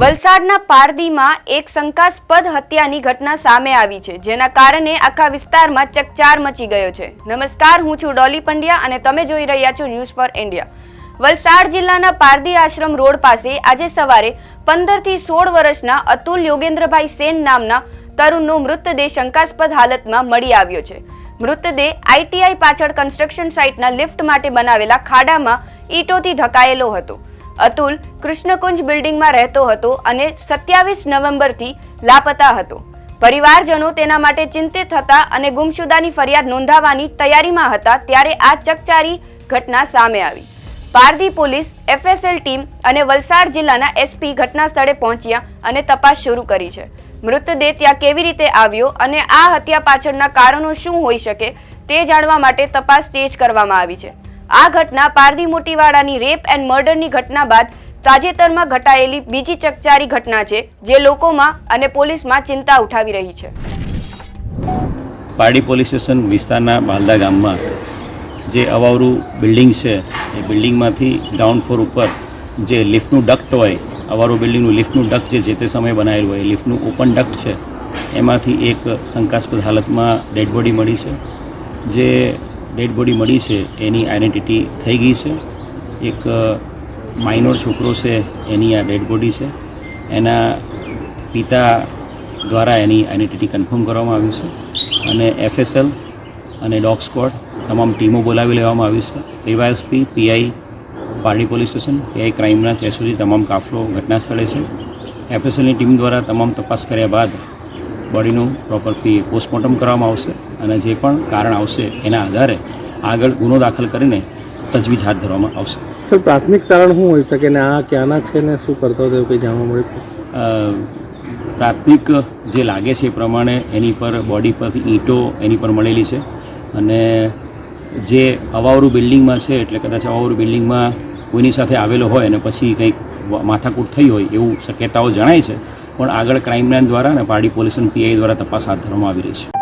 વલસાડના પારદીમાં એક શંકાસ્પદ હત્યાની ઘટના સામે આવી છે, જેના કારણે આખા વિસ્તારમાં ચકચાર મચી ગયો છે. નમસ્કાર, હું છું ડોલી પંડ્યા અને તમે જોઈ રહ્યા છો ન્યૂઝ ફોર ઇન્ડિયા. વલસાડ જિલ્લાના પારદી આશ્રમ રોડ પાસે આજે સવારે પંદરથી સોળ વર્ષના અતુલ યોગેન્દ્રભાઈ સેન નામના તરુણનો મૃતદેહ શંકાસ્પદ હાલતમાં મળી આવ્યો છે. મૃતદેહ આઈટીઆઈ પાછળ કન્સ્ટ્રક્શન સાઇટના લિફ્ટ માટે બનાવેલા ખાડામાં ઈંટોથી ઢકાયેલો હતો. અતુલ કૃષ્ણકુંજ બિલ્ડિંગમાં રહેતો હતો અને સત્યાવીસ નવેમ્બરથી લાપતા હતો. પરિવારજનો તેના માટે ચિંતિત હતા અને ગુમશુદાની ફરિયાદ નોંધાવવાની તૈયારીમાં હતા ત્યારે આ ચકચારી ઘટના સામે આવી. પારધી પોલીસ, એફએસએલ ટીમ અને વલસાડ જિલ્લાના એસપી ઘટના સ્થળે પહોંચ્યા અને તપાસ શરૂ કરી છે. મૃતદેહ ત્યાં કેવી રીતે આવ્યો અને આ હત્યા પાછળના કારણો શું હોઈ શકે તે જાણવા માટે તપાસ તેજ કરવામાં આવી છે. આ ઘટના પારધી મોટીવાડાની રેપ એન્ડ મર્ડરની ઘટના બાદ તાજેતરમાં ઘટાયેલી બીજી ચકચારી ઘટના છે, જે લોકોમાં અને પોલીસમાં ચિંતા ઉઠાવી રહી છે. પારડી પોલીસ સ્ટેશન વિસ્તારના માલદા ગામમાં જે અવાવરું બિલ્ડિંગ છે, એ બિલ્ડિંગમાંથી ગ્રાઉન્ડ ફ્લોર ઉપર જે લિફ્ટનું ડક્ટ હોય અવારું બિલ્ડિંગનું લિફ્ટનું ડક્ટ જે જે તે સમયે બનાવેલું હોય લિફ્ટનું ઓપન ડક્ટ છે, એમાંથી એક શંકાસ્પદ હાલતમાં ડેડ બોડી મળી છે, જે ડેડ બોડી મળી છે, એની આઈડેન્ટિટી થઈ ગઈ છે. એક માઇનોર છોકરો છે, એની આ ડેડ બોડી છે. એના પિતા દ્વારા એની આઈડેન્ટિટી કન્ફર્મ કરવામાં આવી છે. અને એફએસએલ અને ડોગ સ્કોડ તમામ ટીમો બોલાવી લેવામાં આવી છે. DYSP PI Pardi police station PI ક્રાઇમના ચેસ સુધી તમામ કાફલો ઘટના સ્થળે છે એફએસએલની ટીમ દ્વારા તમામ તપાસ કર્યા બાદ બોડીનું પ્રોપરટી પોસ્ટમોર્ટમ કરવામાં આવશે અને જે પણ કારણ આવશે એના આધારે આગળ ગુનો દાખલ કરીને તજવીજ હાથ ધરવામાં આવશે. સર પ્રાથમિક કારણ શું હોઈ શકે ને આ ક્યાંના છે ને શું કરતો હતો કંઈ જાણવા મળ્યું? પ્રાથમિક જે લાગે છે એ પ્રમાણે એની પર બોડી પરથી ઈંટો એની પર મળેલી છે અને જે અવાવરું બિલ્ડિંગમાં છે એટલે કદાચ અવાવરું બિલ્ડિંગમાં કોઈની સાથે આવેલો હોય અને પછી કંઈક માથાકૂટ થઈ હોય એવું શક્યતાઓ જણાય છે પણ આગળ ક્રાઇમ બ્રાન્ચ દ્વારા અને પારડી પોલીસ અને પીઆઈ દ્વારા તપાસ હાથ ધરવામાં આવી રહી છે.